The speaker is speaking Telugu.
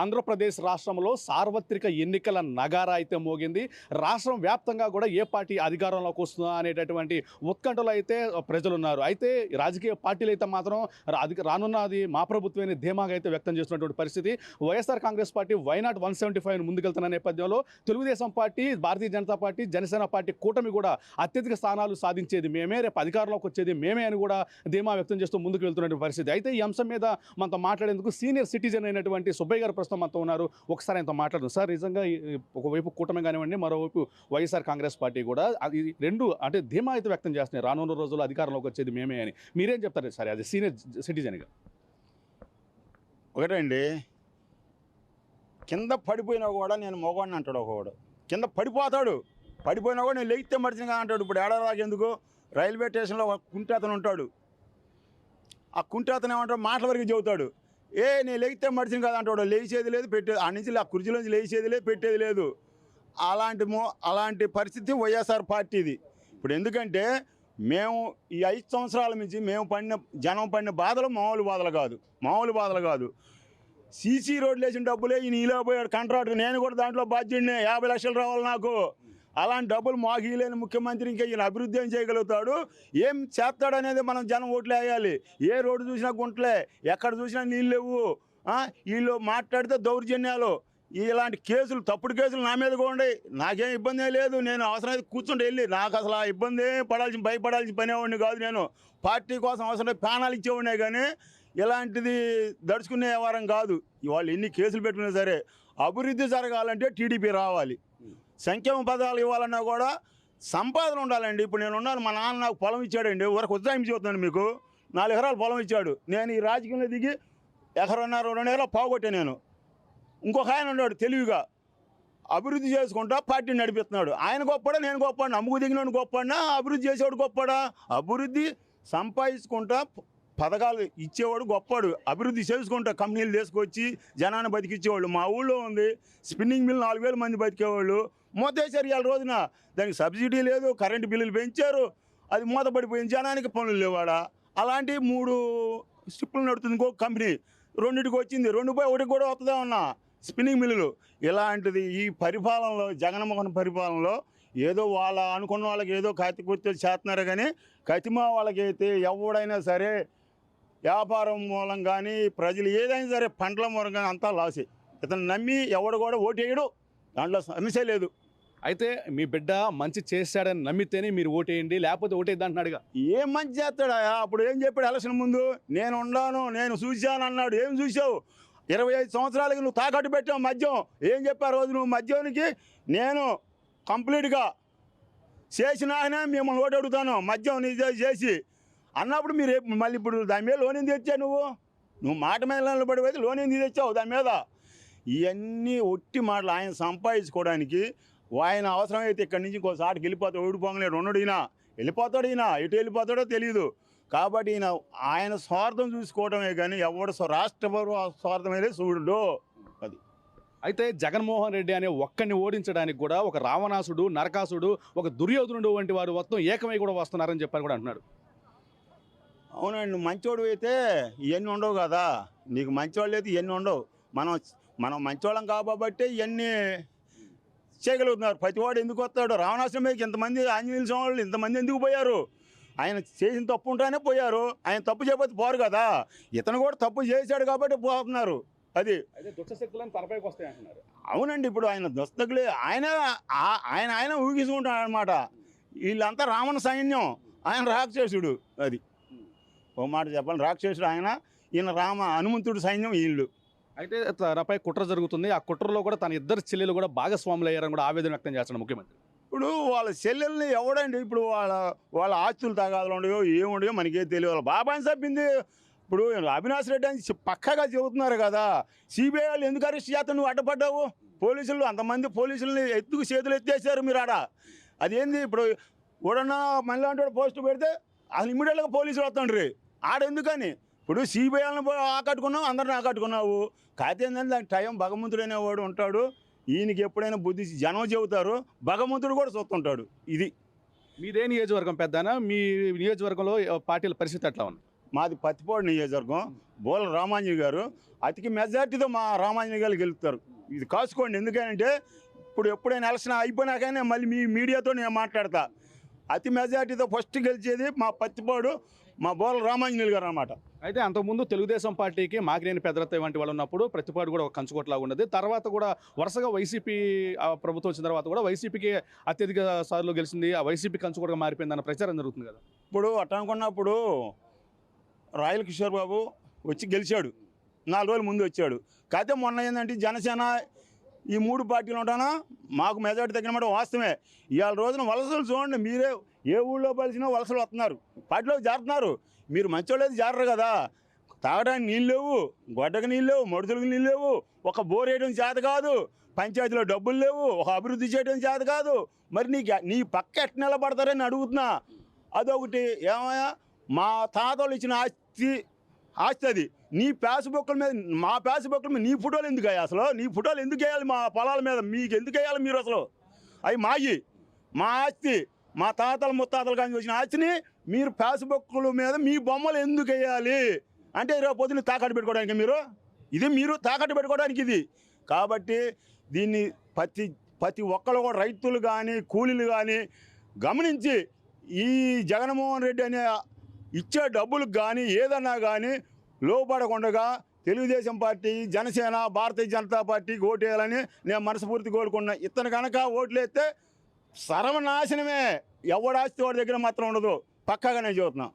ఆంధ్రప్రదేశ్ రాష్ట్రంలో సార్వత్రిక ఎన్నికల నగారా అయితే మోగింది. రాష్ట్రం వ్యాప్తంగా కూడా ఏ పార్టీ అధికారంలోకి వస్తుందా అనేటటువంటి ఉత్కంఠలో అయితే ప్రజలు ఉన్నారు అయితే రాజకీయ పార్టీలు అయితే మాత్రం అధిక రానున్నది మా ప్రభుత్వమే ధీమాగా అయితే వ్యక్తం చేస్తున్నటువంటి పరిస్థితి. YSR Congress party why not one seventy five ముందుకెళ్తున్న నేపథ్యంలో Telugu Desam party Bharatiya Janata party Janasena party కూటమి కూడా అత్యధిక స్థానాలు సాధించేది మేమే రేపు అధికారంలోకి వచ్చేది మేమే అని కూడా ధీమా వ్యక్తం చేస్తూ ముందుకు వెళ్తున్నటువంటి పరిస్థితి. అయితే ఈ అంశం మీద మనతో మాట్లాడేందుకు సీనియర్ సిటిజన్ అయినటువంటి సుబ్బయ్య గారు ప్రస్తుతం మనతో ఉన్నారు. ఒకసారి ఆయనతో మాట్లాడదు. సార్ నిజంగా ఒకవైపు కూటమి కానివ్వండి మరోవైపు వైఎస్ఆర్ కాంగ్రెస్ పార్టీ కూడా అది రెండు అంటే ధీమా అయితే వ్యక్తం చేస్తున్నాయి. రానున్న రోజుల్లో అధికారంలోకి వచ్చేది మేమే అని. మీరేం చెప్తారు సరే? అది సీనియర్ సిటిజన్గా ఒకటండి కింద పడిపోయినా కూడా నేను మగవాడిని అంటాడు ఒకవాడు. కింద పడిపోతాడు. పడిపోయినా కూడా నేను లెగితే మడిచిన అంటాడు. ఇప్పుడు ఏడాది ఎందుకు? రైల్వే స్టేషన్లో ఒక అతను ఉంటాడు. ఆ కుంటి అతను ఏమంటాడు? మాటల వరకు చెబుతాడు. ఏ నేను లెగితే మడిచిన కదా అంటాడు. లేచేది లేదు పెట్టేది ఆ నుంచి ఆ కుర్చీలోంచి లేచేది లేదు పెట్టేది లేదు. అలాంటి మో అలాంటి పరిస్థితి వైఎస్ఆర్ పార్టీది ఇప్పుడు ఎందుకంటే మేము ఈ ఐదు సంవత్సరాల నుంచి మేము పడిన జనం పడిన బాధలు మామూలు బాధలు కాదు. మామూలు బాధలు కాదు. సీసీ రోడ్లు వేసిన డబ్బులే ఈయన ఇలా పోయాడు కంట్రాక్టర్ నేను కూడా దాంట్లో బాధ్యుడినే. యాభై లక్షలు రావాలి నాకు. అలాంటి డబ్బులు మాకు ఇవ్వలేని ముఖ్యమంత్రి ఇంకా ఈయన అభివృద్ధి ఏం చేయగలుగుతాడు? ఏం చేస్తాడనేది మనం జనం ఓట్లు వేయాలి. ఏ రోడ్డు చూసినా గుంటలే ఎక్కడ చూసినా నీళ్ళు లేవు. వీళ్ళు మాట్లాడితే దౌర్జన్యాలు. ఇలాంటి కేసులు తప్పుడు కేసులు నా మీద కూడా నాకేం ఇబ్బంది లేదు. నేను అవసరమైతే కూర్చుంటే వెళ్ళి. నాకు అసలు ఆ ఇబ్బంది ఏం పడాల్సిన భయపడాల్సిన పనేవాడిని కాదు నేను. పార్టీ కోసం అవసరం ప్యానాలు ఇచ్చేవాడినే కానీ ఇలాంటిది దడుచుకునే వ్యవహారం కాదు. వాళ్ళు ఎన్ని కేసులు పెట్టుకున్నా సరే అభివృద్ధి జరగాలంటే టీడీపీ రావాలి. సంక్షేమ పదాలు ఇవ్వాలన్నా కూడా సంపాదన ఉండాలండి. ఇప్పుడు నేను ఉన్నాను మా నాన్న నాకు పొలం ఇచ్చాడండి. వరకు ఉద్దాయం చూస్తున్నాను మీకు. నాలుగు ఎకరాలు పొలం ఇచ్చాడు. నేను ఈ రాజకీయంలో దిగి ఎకరన్నర రెండు ఎకరాలు పోగొట్టే నేను. ఇంకొక ఆయన ఉన్నాడు తెలివిగా. అభివృద్ధి చేసుకుంటా పార్టీని నడిపిస్తున్నాడు. ఆయన గొప్పడా నేను గొప్పడా అమ్ముకు దిగినోడు గొప్పడా అభివృద్ధి చేసేవాడు గొప్పడా అభివృద్ధి సంపాదించుకుంటా పథకాలు ఇచ్చేవాడు గొప్పవాడు. అభివృద్ధి చేసుకుంటా కంపెనీలు తీసుకొచ్చి జనాన్ని బతికిచ్చేవాళ్ళు. మా ఊళ్ళో ఉంది. స్పిన్నింగ్ మిల్ నాలుగు వేల మంది బతికేవాళ్ళు. మూతేశారు ఇవాళ రోజున. దానికి సబ్సిడీ లేదు కరెంటు బిల్లులు పెంచారు. అది మూతపడిపోయింది జనానికి పనులు లేవాడా? అలాంటి మూడు స్టిప్పులు నడుతుంది ఇంకో కంపెనీ. రెండింటికి వచ్చింది. రెండు పోయి ఒకటి కూడా వస్తుందే ఉన్నా? స్పిన్నింగ్ మిల్లులు. ఇలాంటిది ఈ పరిపాలనలో జగన్మోహన్ పరిపాలనలో ఏదో వాళ్ళ అనుకున్న వాళ్ళకి ఏదో కత్తి కుర్తి చేస్తున్నారు కానీ కతిమా వాళ్ళకైతే ఎవడైనా సరే వ్యాపారం మూలం కానీ ప్రజలు ఏదైనా సరే పంటల మూలం కానీ అంతా లాసే. ఇతను నమ్మి ఎవడు కూడా ఓటేయడు. దాంట్లో సమస్య లేదు. అయితే మీ బిడ్డ మంచి చేశాడని నమ్మితేనే మీరు ఓటేయండి లేకపోతే ఓటేద్ది అంటున్నాడుగా. ఏం మంచి చేస్తాడా? అప్పుడు ఏం చెప్పాడు ఎలక్షన్ ముందు? నేను ఉన్నాను నేను చూశాను అన్నాడు. ఏం చూసావు ఇరవై ఐదు సంవత్సరాలకి నువ్వు తాకట్టు పెట్టావు మద్యం. ఏం చెప్పావు రోజు నువ్వు మద్యానికి? నేను కంప్లీట్గా చేసినాకనే మిమ్మల్ని ఓటు అడుగుతాను మద్యం నీ చేసి. అన్నప్పుడు మీరు మళ్ళీ ఇప్పుడు దాని మీద లోన్ ఎందుకు తెచ్చావు నువ్వు? నువ్వు మాట మీద నిలబడి పోతే లోన్ ఎందుకు తెచ్చావు దాని మీద? ఇవన్నీ ఒట్టి మాటలు ఆయన సంపాదించుకోవడానికి ఆయన అవసరమైతే ఇక్కడి నుంచి ఇంకో సాటికి వెళ్ళిపోతాడు ఓడిపోగలేడు ఉన్నాడు ఈయన వెళ్ళిపోతాడు ఈయన ఎటు వెళ్ళిపోతాడో తెలియదు కాబట్టి ఈయన ఆయన స్వార్థం చూసుకోవడమే కానీ ఎవడు రాష్ట్ర స్వార్థమైతే చూడు అది. అయితే జగన్మోహన్ రెడ్డి అనే ఒక్కడిని ఓడించడానికి కూడా ఒక రావణాసుడు నరకాసుడు ఒక దుర్యోధనుడు వంటి వారు మొత్తం ఏకమై కూడా వస్తున్నారని చెప్పారు కూడా అంటున్నాడు అవునండి మంచోడు అయితే ఇవన్నీ ఉండవు కదా. నీకు మంచివాళ్ళు అయితే ఇవన్నీ ఉండవు. మనం మనం మంచివాళ్ళం కాబట్టి ఇవన్నీ చేయగలుగుతున్నారు. ప్రతివాడు ఎందుకు వస్తాడు? రావణాశ్రమం మీదకి ఇంతమంది ఆంజనేయుల స్వామి వాళ్ళు ఇంతమంది ఎందుకు పోయారు? ఆయన చేసిన తప్పు ఉంటేనే పోయారు. ఆయన తప్పు చేయకపోతే పోరు కదా. ఇతను కూడా తప్పు చేశాడు కాబట్టి పోతున్నారు. అది అవునండి. ఇప్పుడు ఆయన దస్తకులే ఆయన ఆయన ఆయన ఊగిసుకుంటాడు అనమాట వీళ్ళంతా రావణ సైన్యం. ఆయన రాక్షసుడు. అది ఓ మాట చెప్పాలి. రాక్షసుడు ఆయన ఈయన రామ హనుమంతుడు సైన్యం వీళ్ళు. అయితే తనపై కుట్ర జరుగుతుంది. ఆ కుట్రలో కూడా తన ఇద్దరు చెల్లెలు కూడా భాగస్వాములు అయ్యారని కూడా ఆవేదన వ్యక్తం చేస్తున్నాడు ముఖ్యమంత్రి. ఇప్పుడు వాళ్ళ చెల్లెల్ని ఎవడండి? ఇప్పుడు వాళ్ళ వాళ్ళ ఆస్తులు తగాదాలు ఉండయో ఏముండయో మనకే తెలియదు వాళ్ళ బాబాని చెప్పింది ఇప్పుడు అవినాష్ రెడ్డి అని పక్కగా చెబుతున్నారు కదా. సిబిఐ వాళ్ళు ఎందుకు అరెస్ట్ చేస్తా నువ్వు అడ్డపడ్డావు. పోలీసులు అంతమంది పోలీసుల్ని ఎత్తుకు చేతులు ఎత్తేసారు మీరు ఆడ. అదేంది? ఇప్పుడు ఎవడన్నా మళ్ళీ అంటే పోస్టు పెడితే అసలు ఇమీడియట్గా పోలీసులు వస్తుండ్రి. ఆడ ఎందుకని ఇప్పుడు సిబిఐ వాళ్ళని పో- ఆకట్టుకున్నావు అందరిని ఆకట్టుకున్నావు. కాకపోతే ఏంటంటే దానికి టైం భగవంతుడు అనేవాడు ఉంటాడు. ఈయనకి ఎప్పుడైనా బుద్ధి జనం చెబుతారు భగవంతుడు కూడా చూస్తుంటాడు ఇది. మీదే నియోజకవర్గం పెద్దనా? మీ నియోజకవర్గంలో పార్టీల పరిస్థితి ఎట్లా ఉంది? మాది పత్తిపాడు నియోజకవర్గం. బోల రామాంజీ గారు అతికి మెజార్టీతో మా రామాంజీ గారు గెలుస్తారు. ఇది కాసుకోండి. ఎందుకంటే ఇప్పుడు ఎప్పుడైనా ఎలక్షన్ అయిపోయినాకనే మళ్ళీ మీ మీడియాతో నేను మాట్లాడతా. అతి మెజార్టీతో ఫస్ట్ గెలిచేది మా పత్తిపాడు. మా బోల రామాంజనేయులు గారు అన్నమాట. అయితే అంతకుముందు తెలుగుదేశం పార్టీకి మాగినేని పెద్దరత్త వంటి వాళ్ళు ఉన్నప్పుడు ప్రతిపాడు కూడా ఒక కంచుకోట్లాగా ఉన్నది తర్వాత కూడా వరుసగా వైసీపీ ఆ, ప్రభుత్వం వచ్చిన తర్వాత కూడా వైసీపీకి అత్యధిక సార్లు గెలిచింది. ఆ వైసీపీ కంచుకోటగా మారిపోయిందన్న ప్రచారం జరుగుతుంది కదా. ఇప్పుడు అట్ట అనుకున్నప్పుడు రాయల్ కిషోర్ బాబు వచ్చి గెలిచాడు. నాలుగు రోజుల ముందు వచ్చాడు. కాకపోతే మొన్న ఏంటంటే జనసేన ఈ మూడు పార్టీలు ఉంటానా? మాకు మెజార్టీ తగ్గినమాట వాస్తవమే. ఇవాళ రోజున వలసలు చూడండి మీరే ఏ ఊళ్ళో పలిసినా వలసలు వస్తున్నారు. పార్టీలోకి జారుతున్నారు. మీరు మంచోళ్ళేది జారరు కదా. తాగడానికి నీళ్ళు లేవు గొడ్డకి నీళ్ళు లేవు మడుతులకు నీళ్ళు లేవు ఒక బోర్ వేయడం చేత కాదు పంచాయతీలో డబ్బులు లేవు ఒక అభివృద్ధి చేయడం చేత కాదు. మరి నీకు నీ పక్క ఎట్ నిలబడతారని అడుగుతున్నా. అదొకటి ఏమయ్యా? మా తాతలు ఇచ్చిన ఆస్తి ఆస్తి అది. నీ ఫేస్బుక్ల మీద మా ఫేస్బుక్ల మీద నీ ఫోటోలు ఎందుకు అయ్యాయి అసలు? నీ ఫోటోలు ఎందుకు వేయాలి మా పొలాల మీద? మీకు ఎందుకు వేయాలి మీరు అసలు? అవి మాయి మా ఆస్తి మా తాతల ముత్తాతలు కానీ వచ్చిన ఆస్తిని మీరు ఫేస్బుక్ల మీద మీ బొమ్మలు ఎందుకు వేయాలి అంటే రేపు పొద్దున్న తాకట్టు పెట్టుకోవడానికి మీరు? ఇది మీరు తాకట్టు పెట్టుకోవడానికి ఇది. కాబట్టి దీన్ని ప్రతి ప్రతి ఒక్కరు కూడా రైతులు కానీ కూలీలు కానీ గమనించి ఈ జగన్మోహన్ రెడ్డి అనే ఇచ్చే డబ్బులకు కానీ ఏదన్నా కానీ లోపడకుండా తెలుగుదేశం పార్టీ జనసేన భారతీయ జనతా పార్టీకి ఓటు వేయాలని నేను మనస్ఫూర్తి కోరుకున్నా ఇతను కనుక ఓట్లు వేస్తే సర్వనాశనమే. ఎవడాస్తి వాడి దగ్గర మాత్రం ఉండదు. పక్కాగా నేను చూస్తున్నాను